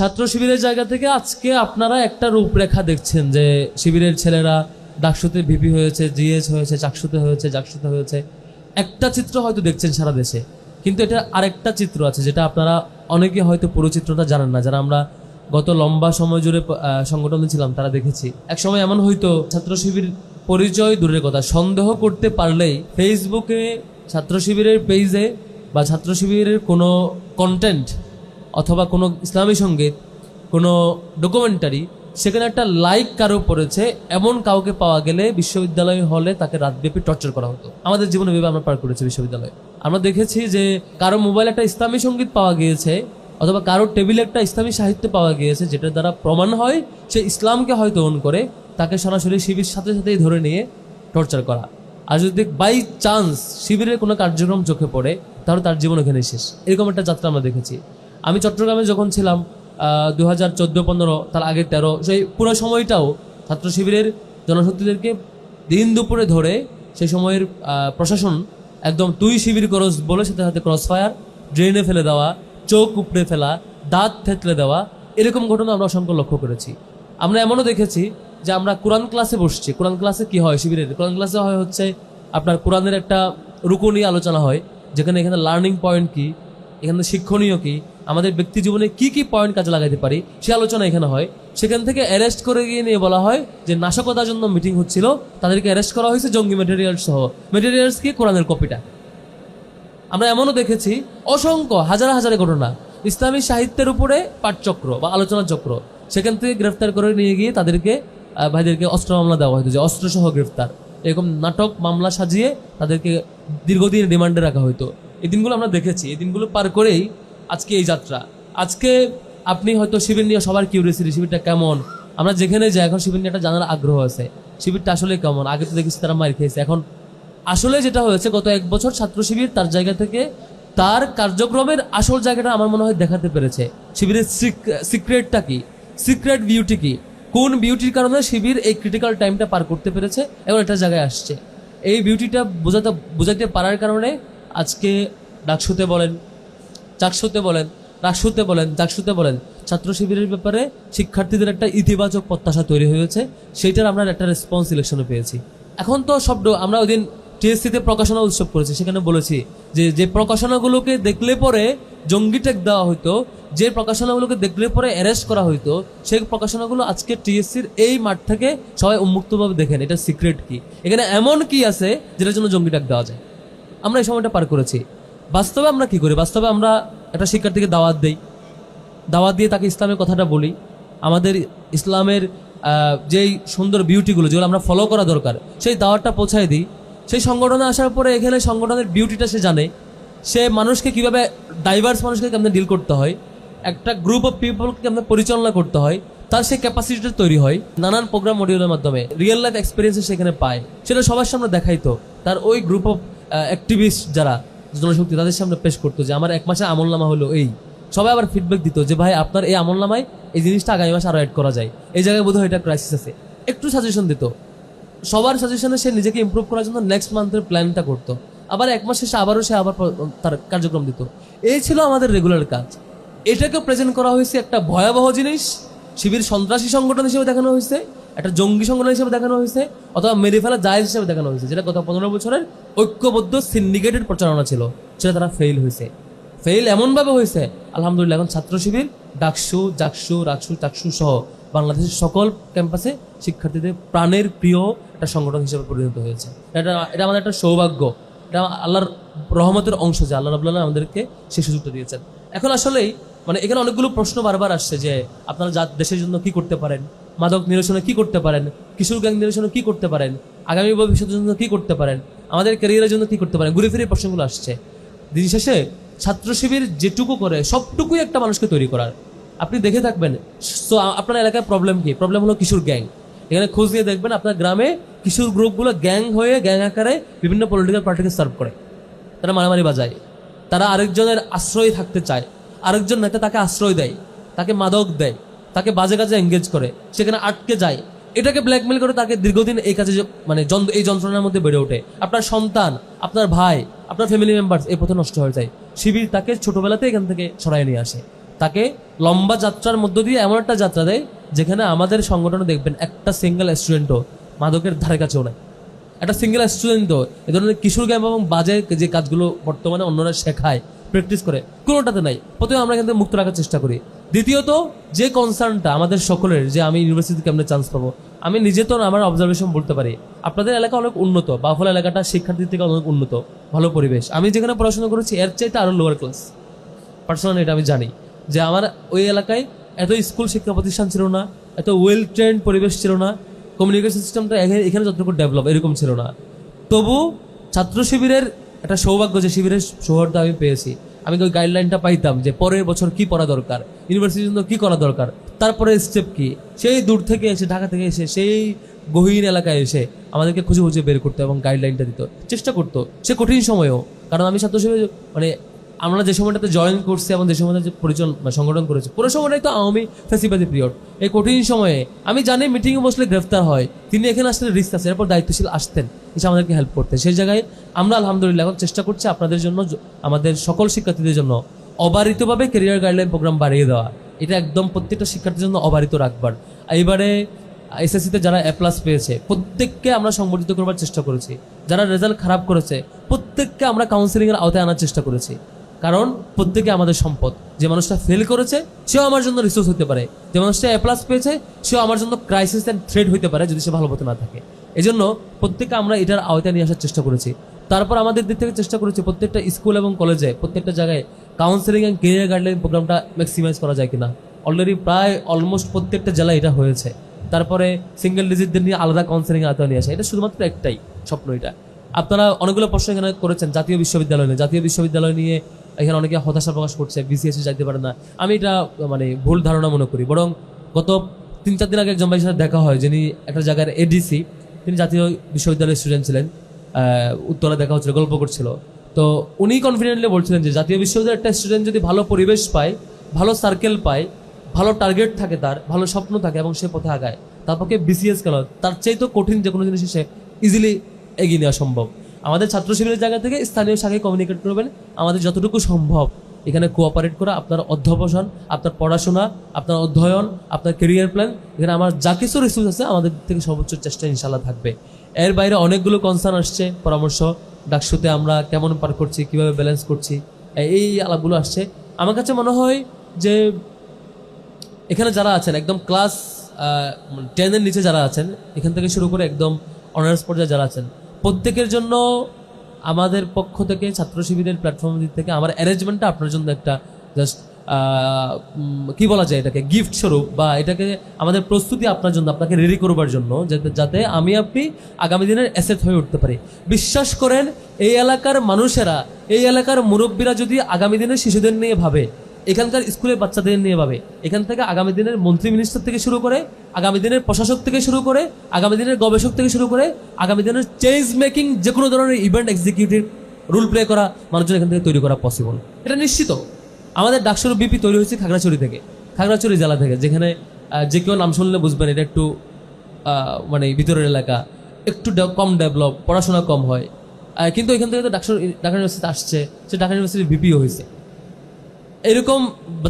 ছাত্র শিবিরের জায়গা থেকে আজকে আপনারা একটা রূপরেখা দেখছেন যে শিবিরের ছেলেরা ডাকসুতে ভিপি হয়েছে, জিএস হয়েছে, চাকসুতে হয়েছে, জাকসুতে হয়েছে। একটা চিত্র হয়তো দেখছেন সারা দেশে, কিন্তু এটা আরেকটা চিত্র আছে যেটা আপনারা অনেকে হয়তো পুরো চিত্রটা জানেন না। যারা আমরা গত লম্বা সময় জুড়ে সংগঠনে ছিলাম, তারা দেখেছি। এক সময় এমন হয়তো ছাত্র শিবির পরিচয় দূরের কথা, সন্দেহ করতে পারলেই ফেসবুকে ছাত্র শিবিরের পেজে বা ছাত্র শিবিরের কোনো কন্টেন্ট অথবা কোনো ইসলামী সংগীত, কোনো ডকুমেন্টারি সেখানে একটা লাইক কারও পড়েছে, এমন কাউকে পাওয়া গেলে বিশ্ববিদ্যালয় হলে তাকে রাতব্যাপী টর্চার করা হতো। আমাদের জীবনে ভেবে আমরা পার করেছি বিশ্ববিদ্যালয়ে। আমরা দেখেছি যে কারও মোবাইল একটা ইসলামী সংগীত পাওয়া গিয়েছে, অথবা কারও টেবিলে একটা ইসলামী সাহিত্য পাওয়া গিয়েছে যেটার দ্বারা প্রমাণ হয় সে ইসলামকে হয়তো ওন করে, তাকে সরাসরি শিবির সাথে সাথেই ধরে নিয়ে টর্চার করা। আর যদি বাই চান্স শিবিরের কোনো কার্যক্রম চোখে পড়ে, তাহলে তার জীবন ওখানে শেষ। এরকম একটা যাত্রা আমরা দেখেছি। আমি চট্টগ্রামে যখন ছিলাম দু হাজার চোদ্দ পনেরো, তার আগে তেরো, সেই পুরো সময়টাও ছাত্র শিবিরের জনশক্তিদেরকে দিন দুপুরে ধরে সেই সময়ের প্রশাসন একদম তুই শিবির করস বলে সাথে সাথে ক্রস ফায়ার ড্রেনে ফেলে দেওয়া, চোখ উপড়ে ফেলা, দাঁত থেতলে দেওয়া, এরকম ঘটনা আমরা অসংখ্য লক্ষ্য করেছি। আমরা এমনও দেখেছি যে আমরা কোরআন ক্লাসে বসছি। কোরআন ক্লাসে কি হয় শিবিরের? কোরআন ক্লাসে হয় হচ্ছে আপনার কোরআনের একটা রুকু নিয়ে আলোচনা হয়, যেখানে এখানে লার্নিং পয়েন্ট কি, এখানে শিক্ষণীয় কি আমাদের ব্যক্তি জীবনে কি কি পয়েন্ট কাজে লাগাতে পারি, সে আলোচনা এখানে হয়। সেখান থেকে অ্যারেস্ট করে গিয়ে নিয়ে বলা হয় যে নাশকতার জন্য মিটিং হচ্ছিল, তাদেরকে অ্যারেস্ট করা হয়েছে জঙ্গি মেটেরিয়ালস সহ। মেটেরিয়ালস কি? কোরআনের কপিটা আমরা এমনও দেখেছি, অসংখ্য, হাজার হাজার ঘটনা। ইসলামী সাহিত্যের উপরে পাঠচক্র বা আলোচনা চক্র। সেখান থেকে গ্রেফতার করে নিয়ে গিয়ে তাদেরকে ভাইদেরকে অস্ত্র মামলা দেওয়া হতো যে অস্ত্রসহ গ্রেফতার। এরকম নাটক, মামলা সাজিয়ে তাদেরকে দীর্ঘদিন রিমান্ডে রাখা হতো এই দিনগুলো আমরা দেখেছি। এই দিনগুলো পার করেই আজকে এই যাত্রা। আজকে আপনি হয়তো শিবির নিয়ে সবার কিউরিয়াসিটি শিবিরটা কেমন? আমরা যেখানে যাই, এখন শিবির নিয়ে একটা জানার আগ্রহ আছে। শিবিরটা আসলে কেমন? আগে তো দেখেছি তারা মার খেয়েছে। এখন আসলে যেটা হয়েছে, গত এক বছর ছাত্র শিবির তার জায়গা থেকে তার কার্যক্রমের আসল জায়গাটা আমার মনে হয় দেখাতে পেরেছে। শিবিরের সিক্রেটটা কি? সিক্রেট বিউটি কি? কোন বিউটির কারণে শিবির এই ক্রিটিক্যাল টাইমটা পার করতে পেরেছে এবং একটা জায়গায় আসছে? এই বিউটিটা বোঝাতে বোঝাতে পারার কারণে আজকে ডাকসুতে বলেন চাকসুতে বলেন রাকসুতে বলেন, জাকসুতে বলেন, ছাত্র শিবিরের ব্যাপারে শিক্ষার্থীদের একটা ইতিবাচক প্রত্যাশা তৈরি হয়েছে, সেইটার আমরা একটা রেসপন্স ইলেকশনে পেয়েছি। এখন তো ড- আমরা ওই দিন টিএসসিতে প্রকাশনা উৎসব করেছি, সেখানে বলেছি যে যে প্রকাশনাগুলোকে দেখলে পরে জঙ্গি ট্যাগ দেওয়া হতো যে প্রকাশনাগুলোকে দেখলে পরে অ্যারেস্ট করা হতো সেই প্রকাশনাগুলো আজকে টিএসসির এই মাঠ থেকে সবাই উন্মুক্তভাবে দেখেন, এটা সিক্রেট কি? এখানে এমন কি আছে যেটার জন্য জঙ্গি ট্যাগ দেওয়া যায়? আমরা এই সময়টা পার করেছি। বাস্তবে আমরা কি করি? বাস্তবে আমরা একটা শিক্ষার্থীকে দাওয়াত দেই। দাওয়াত দিয়ে তাকে ইসলামের কথাটা বলি। আমাদের ইসলামের যেই সুন্দর বিউটিগুলো যেগুলো আমরা ফলো করা দরকার, সেই দাওয়াতটা পৌঁছায় দিই। সেই সংগঠনে আসার পরে এখানে সংগঠনের বিউটিটা সে জানে। সে মানুষকে কীভাবে ডাইভার্স মানুষকে কেমন ডিল করতে হয়, একটা গ্রুপ অফ পিপলকে কেমন পরিচালনা করতে হয়, তার সেই ক্যাপাসিটিটা তৈরি হয়। নানান প্রোগ্রাম মডিউলের মাধ্যমে রিয়েল লাইফ এক্সপিরিয়েন্সে সেখানে পায়। সেটা সবার সামনে দেখাইতো তার ওই গ্রুপ অফ অ্যাক্টিভিস্ট যারা জনশক্তি তাদের সামনে পেশ করতো যে আমার এক মাসের আমল নামা হলো এই। সবাই আবার ফিডব্যাক দিত যে, ভাই, আপনার এই আমল নামায় এই জিনিসটা আগামী মাসে আরও অ্যাড করা যায়। এই জায়গায় বোধহয় এটা ক্রাইসিস আছে। একটু সাজেশন দিত। সবার সাজেশনে সে নিজেকে ইমপ্রুভ করার জন্য নেক্সট মান্থের প্ল্যানটা করতো। আবার এক মাস শেষে আবারও সে আবার তার কার্যক্রম দিত। এই ছিল আমাদের রেগুলার কাজ। এটাকে প্রেজেন্ট করা হয়েছে একটা ভয়াবহ জিনিস। শিবির সন্ত্রাসী সংগঠন হিসেবে দেখানো হয়েছে। একটা জঙ্গি সংগঠন হিসেবে দেখানো হয়েছে, অথবা মেরে ফেলা জায়েজ হিসেবে দেখানো হয়েছে, যেটা গত পনেরো বছরের ঐক্যবদ্ধ সিন্ডিকেটেড প্রচারণা ছিল, সেটা তারা ফেল হয়েছে। ফেল এমনভাবে হয়েছে, আলহামদুলিল্লাহ, এখন ছাত্র শিবির, ডাকসু, জাকসু রাকসু চাকসু সহ বাংলাদেশের সকল ক্যাম্পাসে শিক্ষার্থীদের প্রাণের প্রিয় একটা সংগঠন হিসেবে পরিণত হয়েছে। এটা এটা আমাদের একটা সৌভাগ্য। এটা আল্লাহর রহমতের অংশ যে আল্লাহ রাবুল্লাহ আমাদেরকে সেই সুযোগটা দিয়েছেন। এখন আসলেই মানে এখানে অনেকগুলো প্রশ্ন বারবার আসছে যে আপনারা দেশের জন্য কি করতে পারেন মাদক নিরসনে কি করতে পারেন? কিশোর গ্যাং নিরসনে কি করতে পারেন? আগামী ভবিষ্যতের জন্য কি করতে পারেন? আমাদের ক্যারিয়ারের জন্য কি করতে পারেন? ঘুরে ফিরে প্রশ্নগুলো আসছে। দিন শেষে ছাত্র শিবির যেটুকু করে, সবটুকুই একটা মানুষকে তৈরি করার। আপনি দেখে থাকবেন। তো আপনার এলাকায় প্রবলেম কি? প্রবলেম হলো কিশোর গ্যাং। এখানে খোঁজ নিয়ে দেখবেন আপনার গ্রামে কিশোর গ্রুপগুলো গ্যাং হয়ে, গ্যাং আকারে বিভিন্ন পলিটিক্যাল পার্টিকে সার্ভ করে। তারা মারামারি বাজায়। তারা আরেকজনের আশ্রয় থাকতে চায়। আরেকজন নেতা তাকে আশ্রয় দেয়। তাকে মাদক দেয়। তাকে বাজে কাজে এঙ্গেজ করে, সেখানে আটকে যায়। এটাকে ব্ল্যাকমেল করে তাকে দীর্ঘদিন এই কাজে মানে এই যন্ত্রণার মধ্যে বেড়ে ওঠে। আপনার সন্তান, আপনার ভাই, আপনার ফ্যামিলি মেম্বার এই পথে নষ্ট হয়ে যায়। শিবির তাকে ছোটবেলাতে এখান থেকে সরাই নিয়ে আসে। তাকে লম্বা যাত্রার মধ্য দিয়ে এমন একটা যাত্রা দেয়, যেখানে আমাদের সংগঠনে দেখবেন একটা সিঙ্গেল স্টুডেন্টও মাদকের ধারে কাছেও নাই। একটা সিঙ্গেল স্টুডেন্টও এ ধরনের কিশোর গেম এবং বাজে যে কাজগুলো বর্তমানে অন্যরা শেখায় প্র্যাকটিস করে, কোনোটাতে নাই। প্রথমে আমরা থেকে মুক্ত রাখার চেষ্টা করি। দ্বিতীয়ত, যে কনসার্নটা আমাদের সকলের, যে আমি ইউনিভার্সিটিতে কেমনে চান্স পাবো, আমি নিজে তো আমার অবজারভেশন বলতে পারি। আপনাদের এলাকা অনেক উন্নত, বাফল এলাকাটা শিক্ষার্থীর থেকে অনেক উন্নত, ভালো পরিবেশ। আমি যেখানে পড়াশোনা করেছি, এর চাইতে আরও লোয়ার ক্লাস পার্সোনালি এটা আমি জানি যে আমার ওই এলাকায় এত স্কুল শিক্ষা প্রতিষ্ঠান ছিল না, এত ওয়েল ট্রেন্ড পরিবেশ ছিল না কমিউনিকেশন সিস্টেমটা এখানে যতটুকু ডেভেলপ এরকম ছিল না। তবু ছাত্র শিবিরের একটা সৌভাগ্য যে শিবিরের সৌহার্দ্য আমি পেয়েছি। আমি ওই গাইডলাইনটা পাইতাম যে পরের বছর কি পড়া দরকার ইউনিভার্সিটির জন্য কী করা দরকার তারপরে স্টেপ কি? সেই দূর থেকে এসে, ঢাকা থেকে এসে, সেই গহীন এলাকায় এসে আমাদেরকে খুঁজে খুঁজে বের করতো এবং গাইডলাইনটা দিত। চেষ্টা করতো। সে কঠিন সময়ও, কারণ আমি ছাত্র হিসেবে মানে আমরা যে সময়টাতে জয়েন করছি এবং যে সময়টা যে পরিচালন বা সংগঠন করেছি, পুরো সময়টাই তো আওয়ামী ফেসিবাদী পিরিয়ড এই কঠিন সময়ে, আমি জানি মিটিংয়ে বসলে গ্রেফতার হয়। তিনি এখানে আসলে রিস্ক আছে, এরপর দায়িত্বশীল আসতেন, এসে আমাদেরকে হেল্প করতে সেই জায়গায় আমরা আলহামদুলিল্লাহ এখন চেষ্টা করছি আপনাদের জন্য আমাদের সকল শিক্ষার্থীদের জন্য অবারিতভাবে কেরিয়ার গাইডলাইন প্রোগ্রাম বাড়িয়ে দেওয়া। এটা একদম প্রত্যেকটা শিক্ষার্থীর জন্য অবারিত রাখবার। এইবারে এসএসসিতে যারা এ প্লাস পেয়েছে, প্রত্যেককে আমরা সংগঠিত করবার চেষ্টা করেছি। যারা রেজাল্ট খারাপ করেছে, প্রত্যেককে আমরা কাউন্সিলিংয়ের আওতায় আনার চেষ্টা করেছি। কারণ প্রত্যেকে আমাদের সম্পদ। যে মানুষটা ফেল করেছে, সেও আমার জন্য রিসোর্স হতে পারে। যে মানুষটা এ প্লাস পেয়েছে, সেও আমার জন্য ক্রাইসিস অ্যান্ড থ্রেড হতে পারে যদি সে ভালো পথে না থাকে। এই জন্য প্রত্যেককে আমরা এটার আওতায় নিয়ে আসার চেষ্টা করেছি। তারপর আমাদের দিক থেকে চেষ্টা করেছি প্রত্যেকটা স্কুল এবং কলেজে, প্রত্যেকটা জায়গায় কাউন্সেলিং অ্যান্ড কেরিয়ার গাইডলাইন প্রোগ্রামটা ম্যাক্সিমাইজ করা যায় কিনা। অলরেডি প্রায় অলমোস্ট প্রত্যেকটা জেলায় এটা হয়েছে। তারপরে সিঙ্গেল ডিজিটদের নিয়ে আলাদা কাউন্সেলিং আওতায় নিয়ে আসা। এটা শুধুমাত্র একটাই স্বপ্ন এটা। আপনারা অনেকগুলো প্রশ্ন এখানে করেছেন জাতীয় বিশ্ববিদ্যালয় নিয়ে। জাতীয় বিশ্ববিদ্যালয় নিয়ে এখানে অনেকে হতাশা প্রকাশ করছে বিসিএস যাইতে পারে না। আমি এটা মানে ভুল ধারণা মনে করি। বরং গত তিন চার দিন আগে একজন ভাইয়ের সাথে দেখা হয়, যিনি একটা জায়গার এডিসি তিনি জাতীয় বিশ্ববিদ্যালয়ের স্টুডেন্ট ছিলেন উত্তরা দেখা হচ্ছিল, গল্প করছিল। তো উনি কনফিডেন্টলি বলছিলেন যে, জাতীয় বিশ্ববিদ্যালয়ের একটা স্টুডেন্ট যদি ভালো পরিবেশ পায়, ভালো সার্কেল পায়, ভালো টার্গেট থাকে তার, ভালো স্বপ্ন থাকে এবং সে পথে আগায় তার পক্ষে বিসিএস কেন তার চেয়ে তো কঠিন যে কোনো জিনিস সে ইজিলি এগিয়ে নেওয়া সম্ভব। আমাদের ছাত্র শিবিরের জায়গা থেকে স্থানীয় শাখায় কমিউনিকেট করবেন। আমাদের যতটুকু সম্ভব এখানে কোঅপারেট করা, আপনার অধ্যবসান, আপনার পড়াশোনা, আপনার অধ্যয়ন, আপনার কেরিয়ার প্ল্যান এখানে আমার যা কিছু রিসোর্স আছে আমাদের থেকে সর্বোচ্চ চেষ্টা ইনশাল্লাহ থাকবে। এর বাইরে অনেকগুলো কনসার্ন আসছে, পরামর্শ ডাকশুতে আমরা কেমন পার করছি, কীভাবে ব্যালেন্স করছি এই আলাপগুলো আসছে। আমার কাছে মনে হয় যে এখানে যারা আছেন, একদম ক্লাস টেনের নিচে যারা আছেন, এখান থেকে শুরু করে একদম অনার্স পর্যায়ে যারা আছেন প্রত্যেকের জন্য আমাদের পক্ষ থেকে, ছাত্র শিবিরের প্ল্যাটফর্ম দিক থেকে আমার অ্যারেঞ্জমেন্টটা আপনার জন্য একটা জাস্ট কি বলা যায় এটাকে গিফট স্বরূপ বা এটাকে আমাদের প্রস্তুতি আপনার জন্য, আপনাকে রেডি করবার জন্য, যাতে যাতে আমি আপনি আগামী দিনের অ্যাসেট হয়ে উঠতে পারি। বিশ্বাস করেন, এই এলাকার মানুষেরা, এই এলাকার মুরব্বীরা যদি আগামী দিনের শিশুদের নিয়ে ভাবে এখানকার স্কুলের বাচ্চাদের নিয়ে ভাবে। এখান থেকে আগামী দিনের মন্ত্রী মিনিস্টার থেকে শুরু করে, আগামী দিনের প্রশাসক থেকে শুরু করে, আগামী দিনের গবেষক থেকে শুরু করে, আগামী দিনের চেঞ্জ মেকিং যে কোনো ধরনের ইভেন্ট এক্সিকিউটিভ রুল প্লে করা, মানুষজন এখান থেকে তৈরি করা পসিবল এটা নিশ্চিত। আমাদের ডাকসুর বিপি তৈরি হয়েছে খাগড়াছড়ি থেকে, খাগড়াছড়ি জেলা থেকে, যেখানে যে কেউ নাম শুনলে বুঝবেন, এটা একটু মানে ভিতরের এলাকা, একটু কম ডেভেলপ, পড়াশোনা কম হয়। কিন্তু এখান থেকে তো ডাকসুর ঢাকা ইউনিভার্সিটি আসছে, সে ঢাকা ইউনিভার্সিটির বিপিও হয়েছে। এরকম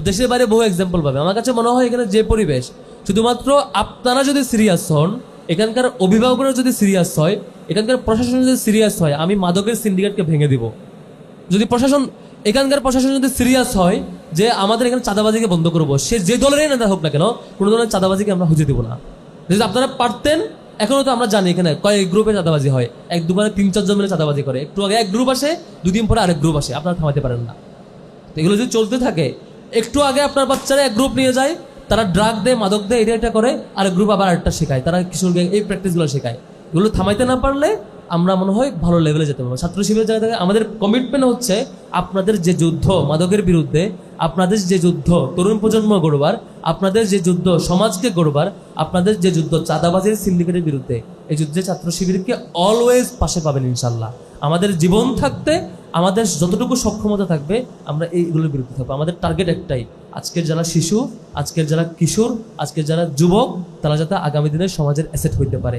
দেশের বাইরে বহু এক্সাম্পল পাবে। আমার কাছে মনে হয় এখানে যে পরিবেশ, শুধুমাত্র আপনারা যদি সিরিয়াস হন, এখানকার অভিভাবকরা যদি সিরিয়াস হয়, এখানকার প্রশাসন যদি সিরিয়াস হয়, আমি মাদকের সিন্ডিকেটকে ভেঙে দিব। যদি প্রশাসন, এখানকার প্রশাসন যদি সিরিয়াস হয়, যে আমাদের এখানে চাঁদাবাজিকে বন্ধ করব, সে যে দলেরই নেতা হোক না কেন, কোনো ধরনের চাঁদাবাজিকে আমরা হুজে দিব না। যদি আপনারা পারতেন, এখনও তো আমরা জানি এখানে কয়েক গ্রুপে চাঁদাবাজি হয়। এক দুবারে তিন চারজন মিলে চাঁদাবাজি করে। একটু আগে এক গ্রুপ আসে, দুদিন পরে আরেক গ্রুপ আসে। আপনারা থামাতে পারেন না। এগুলো যদি চলতে থাকে, একটু আগে আপনার বাচ্চারা এক গ্রুপ নিয়ে যায়, তারা ড্রাগ দেয়, মাদক দেয়, এটা এটা করে, আর গ্রুপ আবার আরেকটা শেখায়। তারা কিশোর এই প্র্যাকটিসগুলো শেখায়। এগুলো থামাইতে না পারলে আমরা মনে হয় ভালো লেভেলে যেতে পারব। ছাত্র শিবিরের জায়গা থেকে, আমাদের কমিটমেন্ট হচ্ছে আপনাদের যে যুদ্ধ, মাদকের বিরুদ্ধে, আপনাদের যে যুদ্ধ, তরুণ প্রজন্ম গড়বার, আপনাদের যে যুদ্ধ, সমাজকে গড়বার, আপনাদের যে যুদ্ধ, চাঁদাবাজির সিন্ডিকেটের বিরুদ্ধে, এই যুদ্ধে ছাত্র শিবিরকে অলওয়েজ পাশে পাবেন ইনশাল্লাহ আমাদের জীবন থাকতে আমাদের যতটুকু সক্ষমতা থাকবে, আমরা এইগুলোর বিরুদ্ধে থাকব। আমাদের টার্গেট একটাই, আজকের যারা শিশু, আজকের যারা কিশোর, আজকের যারা যুবক, তারা যাতে আগামী দিনে সমাজের অ্যাসেট হইতে পারে।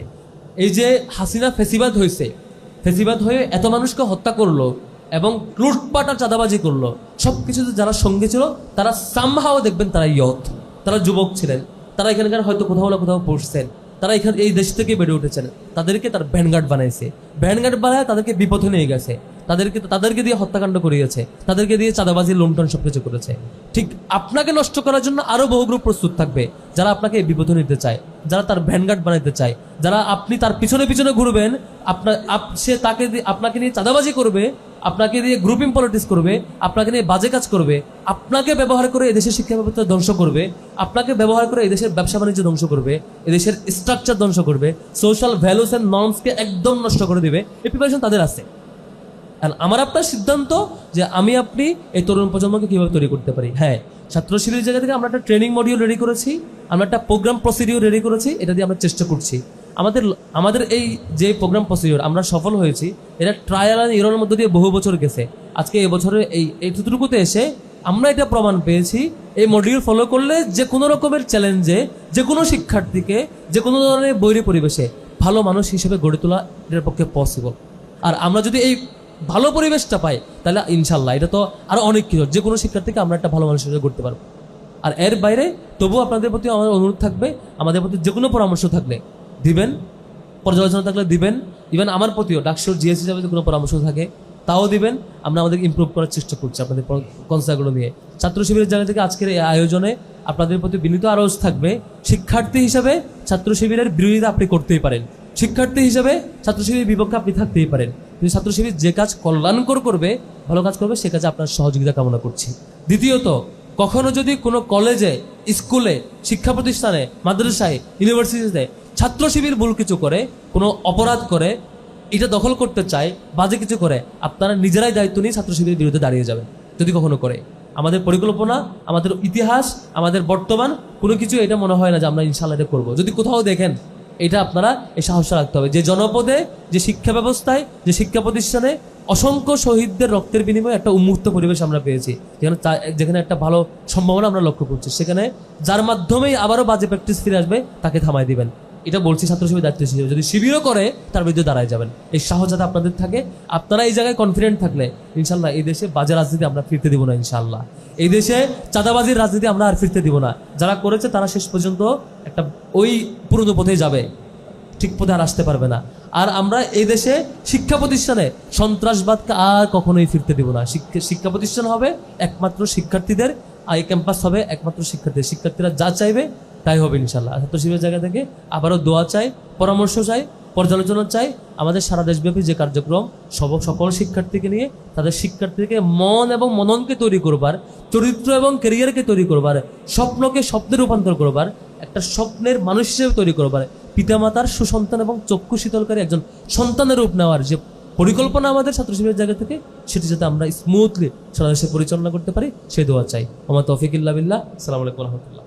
এই যে হাসিনা ফেসিবাদ হয়েছে, ফেসিবাদ হয়ে এত মানুষকে হত্যা করল এবং লুটপাট চাঁদাবাজি করল সব কিছুতে যারা সঙ্গে ছিল, তারা সামহাও দেখবেন তারা ইয়ত তারা যুবক ছিলেন, তারা এখানকার হয়তো কোথাও না কোথাও পড়ছেন, তারা এখানে, এই দেশ থেকে বেড়ে উঠেছেন, তাদেরকে তার ভ্যানগার্ড বানাইছে। ভ্যানগার্ড বানায় তাদেরকে বিপথে নিয়ে গেছে। তাদেরকে তাদেরকে দিয়ে হত্যাকাণ্ড করিয়েছে। তাদেরকে দিয়ে চাঁদাবাজি, লুণ্ঠন সবকিছু করেছে। ঠিক আপনাকে নষ্ট করার জন্য আরও বহু গ্রুপ প্রস্তুত থাকবে, যারা আপনাকে বিপথে নিতে চায়, যারা তার ভ্যানগার্ড বানাইতে চায়, যারা আপনি তার পিছনে পিছনে ঘুরবেন আপনার আপ- সে তাকে দিয়ে- আপনাকে নিয়ে চাঁদাবাজি করবে, আপনাকে দিয়ে গ্রুপিং পলিটিক্স করবে, আপনাকে নিয়ে বাজে কাজ করবে, আপনাকে ব্যবহার করে এদেশের শিক্ষা ব্যবস্থা ধ্বংস করবে, আপনাকে ব্যবহার করে এদেশের ব্যবসা বাণিজ্য ধ্বংস করবে, এদেশের স্ট্রাকচার ধ্বংস করবে সোশ্যাল ভ্যালুস অ্যান্ড নর্মসকে একদম নষ্ট করে দেবে, এই প্রিপারেশন তাদের আছে। আর আমার আপনার সিদ্ধান্ত যে আমি, আপনি এই তরুণ প্রজন্মকে কীভাবে তৈরি করতে পারি? হ্যাঁ ছাত্র শিবিরের জায়গা থেকে আমরা একটা ট্রেনিং মডিউল রেডি করেছি, আমরা একটা প্রোগ্রাম প্রসিডিওর রেডি করেছি, এটা দিয়ে আমরা চেষ্টা করছি। আমাদের আমাদের এই যে প্রোগ্রাম প্রসিডিওর আমরা সফল হয়েছি, এটা ট্রায়াল অ্যান্ড ইরোর মধ্যে দিয়ে বহু বছর গেছে। আজকে এবছরে এই এইটুকুতে এসে আমরা এটা প্রমাণ পেয়েছি, এই মডিউল ফলো করলে যে কোনো রকমের চ্যালেঞ্জে যে কোনো শিক্ষার্থীকে, যে কোনো ধরনের বৈরী পরিবেশে ভালো মানুষ হিসেবে গড়ে তোলা এটার পক্ষে পসিবল আর আমরা যদি এই ভালো পরিবেশটা পাই তাহলে ইনশাল্লাহ এটা তো আরও অনেক কিছু। যে কোনো শিক্ষার্থীকে আমরা একটা ভালো মানুষ হিসেবে করতে পারব। আর এর বাইরে তবুও আপনাদের প্রতি আমার অনুরোধ থাকবে, আমাদের প্রতি যে কোনো পরামর্শ থাকলে দিবেন, পর্যালোচনা থাকলে দিবেন ইভেন আমার প্রতিও, ডাকসুর জিএস হিসাবে যদি কোনো পরামর্শ থাকে, তাও দিবেন। আমরা আমাদের ইমপ্রুভ করার চেষ্টা করছি আপনাদের কনসার্টগুলো নিয়ে। ছাত্র শিবিরের জায়গা থেকে আজকের এই আয়োজনে আপনাদের প্রতি বিনীত আরজ থাকবে, শিক্ষার্থী হিসাবে ছাত্র শিবিরের বিরোধিতা আপনি করতেই পারেন। শিক্ষার্থী হিসেবে ছাত্র শিবিরের বিপক্ষে আপনি থাকতেই পারেন। কিন্তু ছাত্র শিবির যে কাজ কল্যাণকর করবে, ভালো কাজ করবে, সে কাজে আপনার সহযোগিতা কামনা করছি। দ্বিতীয়ত, কখনো যদি কোনো কলেজে স্কুলে শিক্ষা প্রতিষ্ঠানে, মাদ্রাসায় ইউনিভার্সিটিতে ছাত্র শিবির ভুল কিছু করে, কোনো অপরাধ করে, এটা দখল করতে চায়, বাজে কিছু করে, আপনারা নিজেরাই দায়িত্ব নিয়ে ছাত্র শিবিরের বিরুদ্ধে দাঁড়িয়ে যাবেন। যদি কখনো করে। আমাদের পরিকল্পনা, আমাদের ইতিহাস, আমাদের বর্তমান, কোনো কিছু এটা মনে হয় না যে আমরা ইনশাল্লাহ করব। যদি কোথাও দেখেন এটা আপনারা এই সাহসটা রাখতে হবে। যে জনপদে, যে শিক্ষা ব্যবস্থায়, যে শিক্ষা প্রতিষ্ঠানে অসংখ্য শহীদদের রক্তের বিনিময়ে একটা উন্মুক্ত পরিবেশ আমরা পেয়েছি। যেখানে যেখানে একটা ভালো সম্ভাবনা আমরা লক্ষ্য করছি। সেখানে যার মাধ্যমেই আবারও বাজে প্র্যাকটিস ফিরে আসবে, তাকে থামাই দিবেন। এটা বলছি ছাত্র শিবির দায়িত্ব হিসেবে। যদি শিবিরও করে, তার বিরুদ্ধে দাঁড়ায় যাবেন। এই সাহস যাতে আপনাদের থাকে। আপনারা এই জায়গায় কনফিডেন্ট থাকলে, ইনশাল্লাহ এই দেশে বাজে রাজনীতি আমরা ফিরতে দিব না, ইনশাল্লাহ। এই দেশে চাঁদাবাজির রাজনীতি আমরা আর ফিরতে দিব না। যারা করেছে, তারা শেষ পর্যন্ত একটা ওই পুরনো পথে যাবে। ঠিক পথে আর আসতে পারবে না। আর আমরা এই দেশে শিক্ষা প্রতিষ্ঠানে সন্ত্রাসবাদকে আর কখনোই ফিরতে দিব না। শিক্ষা শিক্ষা প্রতিষ্ঠান হবে একমাত্র শিক্ষার্থীদের, আর এই ক্যাম্পাস হবে একমাত্র শিক্ষার্থী। শিক্ষার্থীরা যা চাইবে তাই হবে ইনশাল্লাহ ছাত্র শিবিরের জায়গা থেকে আবারও দোয়া চাই, পরামর্শ চাই, পর্যালোচনা চাই, আমাদের সারা দেশব্যাপী যে কার্যক্রম, সব সকল শিক্ষার্থীকে নিয়ে, তাদের শিক্ষার্থীকে মন এবং মননকে তৈরি করবার, চরিত্র এবং ক্যারিয়ারকে তৈরি করবার, স্বপ্নকে স্বপ্নে রূপান্তর করবার, একটা স্বপ্নের মানুষ হিসেবে তৈরি করবার, পিতামাতার সুসন্তান এবং চক্ষু শীতলকারী একজন সন্তানের রূপ নেওয়ার যে পরিকল্পনা আমাদের ছাত্র শিবিরের জায়গা থেকে, সেটি যাতে আমরা স্মুথলি সারা দেশে পরিচালনা করতে পারি, সেই দোয়া চাই। আমার তৌফিক ইল্লা বিল্লাহ। সালাম আলাইকুম রহমতুল্লাহ।